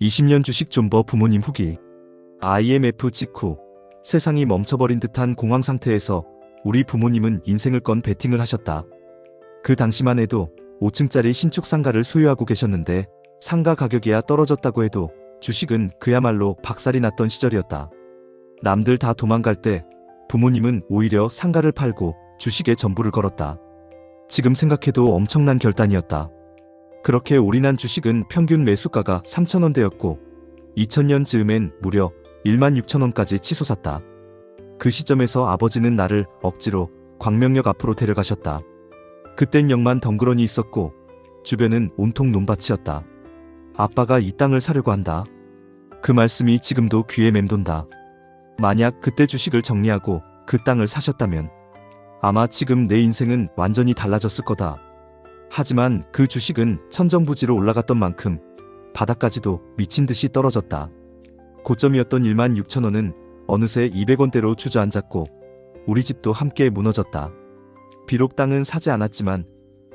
20년 주식 존버 부모님 후기. IMF 직후 세상이 멈춰버린 듯한 공황 상태에서 우리 부모님은 인생을 건 베팅을 하셨다. 그 당시만 해도 5층짜리 신축 상가를 소유하고 계셨는데 상가 가격이야 떨어졌다고 해도 주식은 그야말로 박살이 났던 시절이었다. 남들 다 도망갈 때 부모님은 오히려 상가를 팔고 주식에 전부를 걸었다. 지금 생각해도 엄청난 결단이었다. 그렇게 올인한 주식은 평균 매수가가 3천원대였고 2000년 즈음엔 무려 1만 6천원까지 치솟았다. 그 시점에서 아버지는 나를 억지로 광명역 앞으로 데려가셨다. 그땐 역만 덩그러니 있었고 주변은 온통 논밭이었다. 아빠가 이 땅을 사려고 한다. 그 말씀이 지금도 귀에 맴돈다. 만약 그때 주식을 정리하고 그 땅을 사셨다면 아마 지금 내 인생은 완전히 달라졌을 거다. 하지만 그 주식은 천정부지로 올라갔던 만큼 바닥까지도 미친 듯이 떨어졌다. 고점이었던 1만 6천 원은 어느새 200원대로 주저앉았고 우리 집도 함께 무너졌다. 비록 땅은 사지 않았지만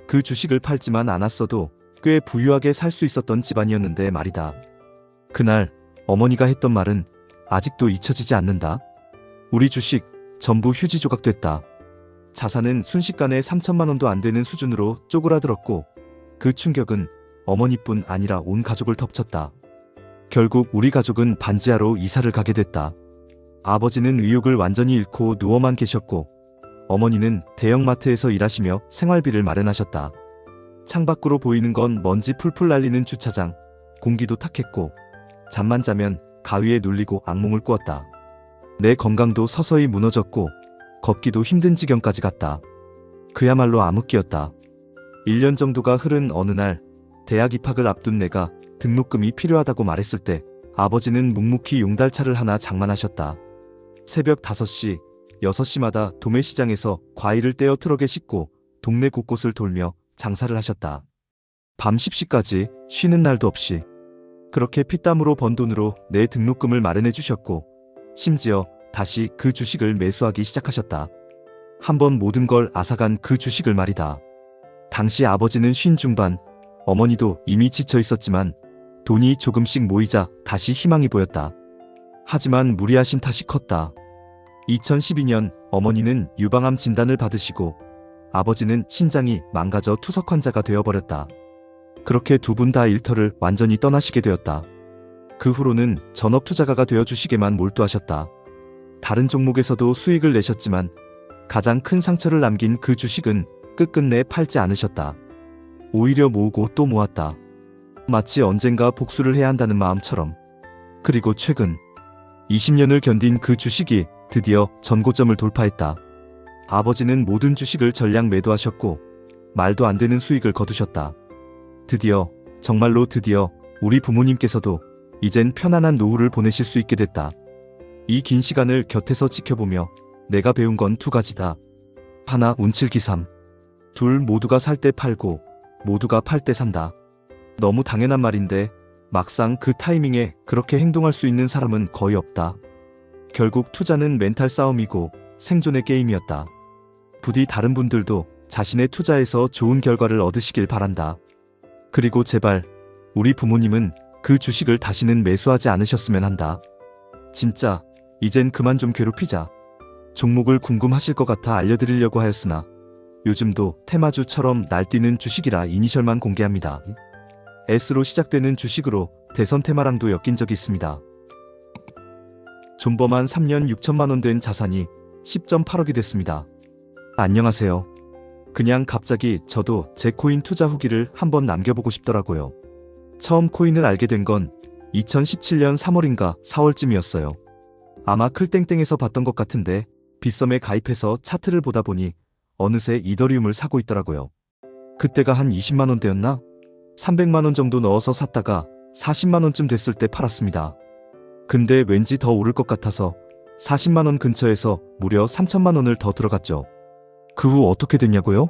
그 주식을 팔지만 않았어도 꽤 부유하게 살 수 있었던 집안이었는데 말이다. 그날 어머니가 했던 말은 아직도 잊혀지지 않는다. 우리 주식 전부 휴지 조각됐다. 자산은 순식간에 3천만 원도 안 되는 수준으로 쪼그라들었고 그 충격은 어머니뿐 아니라 온 가족을 덮쳤다. 결국 우리 가족은 반지하로 이사를 가게 됐다. 아버지는 의욕을 완전히 잃고 누워만 계셨고 어머니는 대형마트에서 일하시며 생활비를 마련하셨다. 창밖으로 보이는 건 먼지 풀풀 날리는 주차장, 공기도 탁했고 잠만 자면 가위에 눌리고 악몽을 꾸었다. 내 건강도 서서히 무너졌고 걷기도 힘든 지경까지 갔다. 그야말로 암흑기였다. 1년 정도가 흐른 어느 날 대학 입학을 앞둔 내가 등록금이 필요하다고 말했을 때 아버지는 묵묵히 용달차를 하나 장만하셨다. 새벽 5시, 6시마다 도매시장에서 과일을 떼어 트럭에 싣고 동네 곳곳을 돌며 장사를 하셨다. 밤 10시까지 쉬는 날도 없이 그렇게 피땀으로 번 돈으로 내 등록금을 마련해 주셨고 심지어 다시 그 주식을 매수하기 시작하셨다. 한번 모든 걸 앗아간 그 주식을 말이다. 당시 아버지는 쉰 중반, 어머니도 이미 지쳐 있었지만 돈이 조금씩 모이자 다시 희망이 보였다. 하지만 무리하신 탓이 컸다. 2012년 어머니는 유방암 진단을 받으시고 아버지는 신장이 망가져 투석 환자가 되어버렸다. 그렇게 두 분 다 일터를 완전히 떠나시게 되었다. 그 후로는 전업 투자가가 되어 주식에만 몰두하셨다. 다른 종목에서도 수익을 내셨지만 가장 큰 상처를 남긴 그 주식은 끝끝내 팔지 않으셨다. 오히려 모으고 또 모았다. 마치 언젠가 복수를 해야 한다는 마음처럼. 그리고 최근 20년을 견딘 그 주식이 드디어 전고점을 돌파했다. 아버지는 모든 주식을 전량 매도하셨고 말도 안 되는 수익을 거두셨다. 드디어 정말로 드디어 우리 부모님께서도 이젠 편안한 노후를 보내실 수 있게 됐다. 이 긴 시간을 곁에서 지켜보며 내가 배운 건 두 가지다. 하나 운칠기삼. 둘 모두가 살 때 팔고 모두가 팔 때 산다. 너무 당연한 말인데 막상 그 타이밍에 그렇게 행동할 수 있는 사람은 거의 없다. 결국 투자는 멘탈 싸움이고 생존의 게임이었다. 부디 다른 분들도 자신의 투자에서 좋은 결과를 얻으시길 바란다. 그리고 제발 우리 부모님은 그 주식을 다시는 매수하지 않으셨으면 한다. 진짜 이젠 그만 좀 괴롭히자. 종목을 궁금하실 것 같아 알려드리려고 하였으나 요즘도 테마주처럼 날뛰는 주식이라 이니셜만 공개합니다. S로 시작되는 주식으로 대선 테마랑도 엮인 적이 있습니다. 존버만 3년 6천만 원 된 자산이 10.8억이 됐습니다. 안녕하세요. 그냥 갑자기 저도 제 코인 투자 후기를 한번 남겨보고 싶더라고요. 처음 코인을 알게 된 건 2017년 3월인가 4월쯤이었어요. 아마 클땡땡에서 봤던 것 같은데 빗썸에 가입해서 차트를 보다 보니 어느새 이더리움을 사고 있더라고요. 그때가 한 20만 원대였나? 300만 원 정도 넣어서 샀다가 40만 원쯤 됐을 때 팔았습니다. 근데 왠지 더 오를 것 같아서 40만 원 근처에서 무려 3천만 원을 더 들어갔죠. 그 후 어떻게 됐냐고요?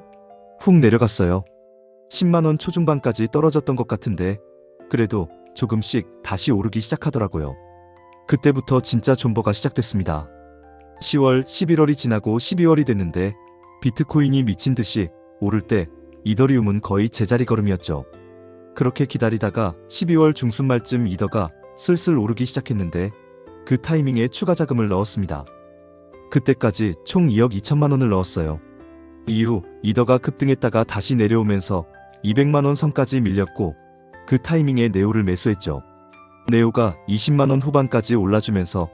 훅 내려갔어요. 10만 원 초중반까지 떨어졌던 것 같은데 그래도 조금씩 다시 오르기 시작하더라고요. 그때부터 진짜 존버가 시작됐습니다. 10월, 11월이 지나고 12월이 됐는데 비트코인이 미친 듯이 오를 때 이더리움은 거의 제자리 걸음이었죠. 그렇게 기다리다가 12월 중순 말쯤 이더가 슬슬 오르기 시작했는데 그 타이밍에 추가 자금을 넣었습니다. 그때까지 총 2억 2천만 원을 넣었어요. 이후 이더가 급등했다가 다시 내려오면서 200만 원 선까지 밀렸고 그 타이밍에 네오를 매수했죠. 네오가 20만 원 후반까지 올라주면서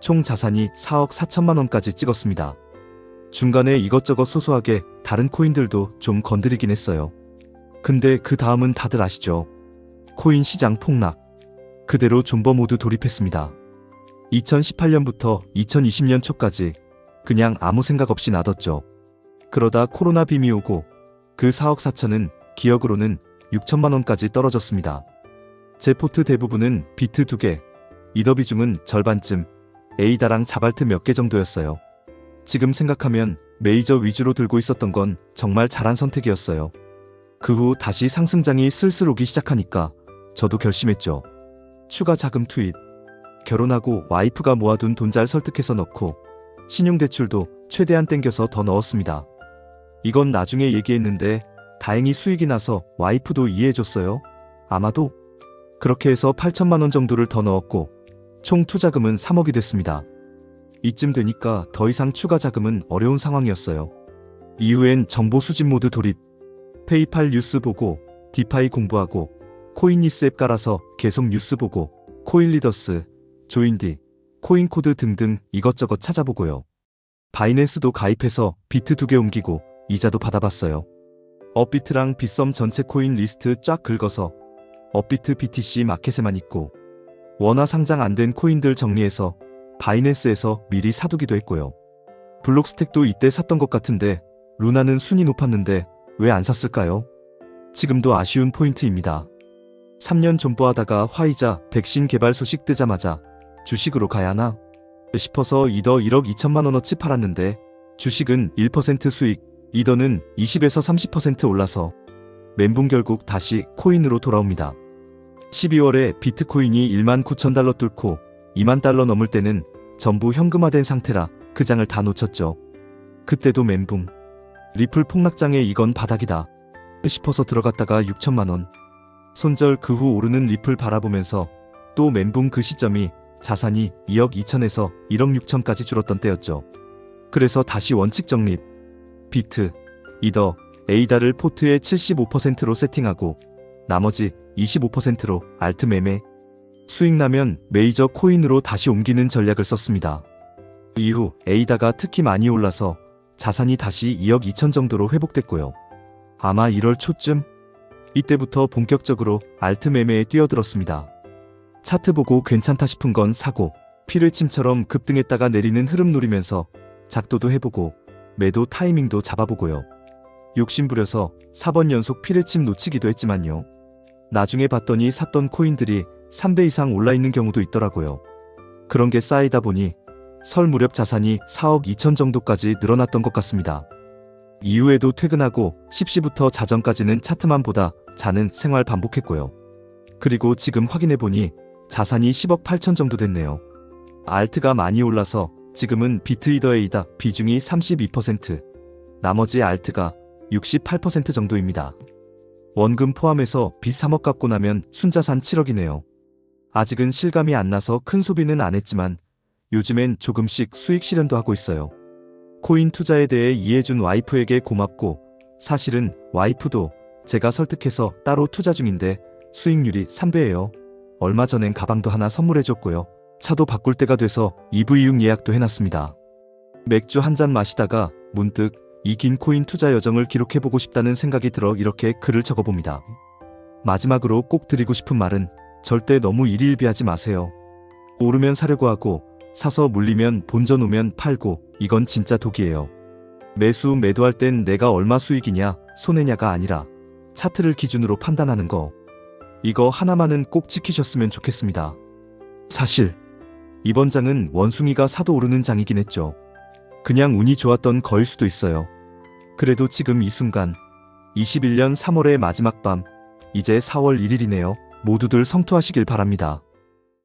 총 자산이 4억 4천만 원까지 찍었습니다. 중간에 이것저것 소소하게 다른 코인들도 좀 건드리긴 했어요. 근데 그 다음은 다들 아시죠? 코인 시장 폭락. 그대로 존버 모두 돌입했습니다. 2018년부터 2020년 초까지 그냥 아무 생각 없이 놔뒀죠. 그러다 코로나 빔이 오고 그 4억 4천은 기억으로는 6천만 원까지 떨어졌습니다. 제 포트 대부분은 비트 2개, 이더 비중은 절반쯤, 에이다랑 자발트 몇 개 정도였어요. 지금 생각하면 메이저 위주로 들고 있었던 건 정말 잘한 선택이었어요. 그 후 다시 상승장이 슬슬 오기 시작하니까 저도 결심했죠. 추가 자금 투입. 결혼하고 와이프가 모아둔 돈 잘 설득해서 넣고 신용대출도 최대한 땡겨서 더 넣었습니다. 이건 나중에 얘기했는데 다행히 수익이 나서 와이프도 이해해줬어요. 아마도 그렇게 해서 8천만 원 정도를 더 넣었고 총 투자금은 3억이 됐습니다. 이쯤 되니까 더 이상 추가 자금은 어려운 상황이었어요. 이후엔 정보 수집 모드 돌입, 페이팔 뉴스 보고 디파이 공부하고 코인니스 앱 깔아서 계속 뉴스 보고 코인리더스, 조인디, 코인코드 등등 이것저것 찾아보고요. 바이낸스도 가입해서 비트 두 개 옮기고 이자도 받아봤어요. 업비트랑 빗썸 전체 코인 리스트 쫙 긁어서 업비트 BTC 마켓에만 있고 원화 상장 안 된 코인들 정리해서 바이낸스에서 미리 사두기도 했고요. 블록스택도 이때 샀던 것 같은데 루나는 순위 높았는데 왜 안 샀을까요? 지금도 아쉬운 포인트입니다. 3년 존버하다가 화이자 백신 개발 소식 뜨자마자 주식으로 가야 하나 싶어서 이더 1억 2천만 원어치 팔았는데 주식은 1% 수익, 이더는 20에서 30% 올라서 멘붕 결국 다시 코인으로 돌아옵니다. 12월에 비트코인이 1만 9천 달러 뚫고 2만 달러 넘을 때는 전부 현금화된 상태라 그 장을 다 놓쳤죠. 그때도 멘붕. 리플 폭락장에 이건 바닥이다. 싶어서 들어갔다가 6천만 원. 손절 그 후 오르는 리플 바라보면서 또 멘붕 그 시점이 자산이 2억 2천에서 1억 6천까지 줄었던 때였죠. 그래서 다시 원칙 정립. 비트, 이더, 에이다를 포트의 75%로 세팅하고 나머지 25%로 알트 매매. 수익 나면 메이저 코인으로 다시 옮기는 전략을 썼습니다. 이후 에이다가 특히 많이 올라서 자산이 다시 2억 2천 정도로 회복됐고요. 아마 1월 초쯤 이때부터 본격적으로 알트 매매에 뛰어들었습니다. 차트 보고 괜찮다 싶은 건 사고 피를침처럼 급등했다가 내리는 흐름 노리면서 작도도 해보고 매도 타이밍도 잡아보고요. 욕심부려서 4번 연속 피를침 놓치기도 했지만요. 나중에 봤더니 샀던 코인들이 3배 이상 올라있는 경우도 있더라고요. 그런 게 쌓이다 보니 설 무렵 자산이 4억 2천 정도까지 늘어났던 것 같습니다. 이후에도 퇴근하고 10시부터 자정까지는 차트만 보다 자는 생활 반복했고요. 그리고 지금 확인해보니 자산이 10억 8천 정도 됐네요. 알트가 많이 올라서 지금은 비트이더에이다 비중이 32%, 나머지 알트가 68% 정도입니다. 원금 포함해서 빚 3억 갚고 나면 순자산 7억이네요. 아직은 실감이 안 나서 큰 소비는 안 했지만 요즘엔 조금씩 수익 실현도 하고 있어요. 코인 투자에 대해 이해해준 와이프에게 고맙고 사실은 와이프도 제가 설득해서 따로 투자 중인데 수익률이 3배예요. 얼마 전엔 가방도 하나 선물해줬고요. 차도 바꿀 때가 돼서 EV6 예약도 해놨습니다. 맥주 한 잔 마시다가 문득 이 긴 코인 투자 여정을 기록해보고 싶다는 생각이 들어 이렇게 글을 적어봅니다. 마지막으로 꼭 드리고 싶은 말은 절대 너무 일일비하지 마세요. 오르면 사려고 하고 사서 물리면 본전 오면 팔고 이건 진짜 독이에요. 매수 매도할 땐 내가 얼마 수익이냐 손해냐가 아니라 차트를 기준으로 판단하는 거. 이거 하나만은 꼭 지키셨으면 좋겠습니다. 사실 이번 장은 원숭이가 사도 오르는 장이긴 했죠. 그냥 운이 좋았던 거일 수도 있어요. 그래도 지금 이 순간 21년 3월의 마지막 밤 이제 4월 1일이네요. 모두들 성투하시길 바랍니다.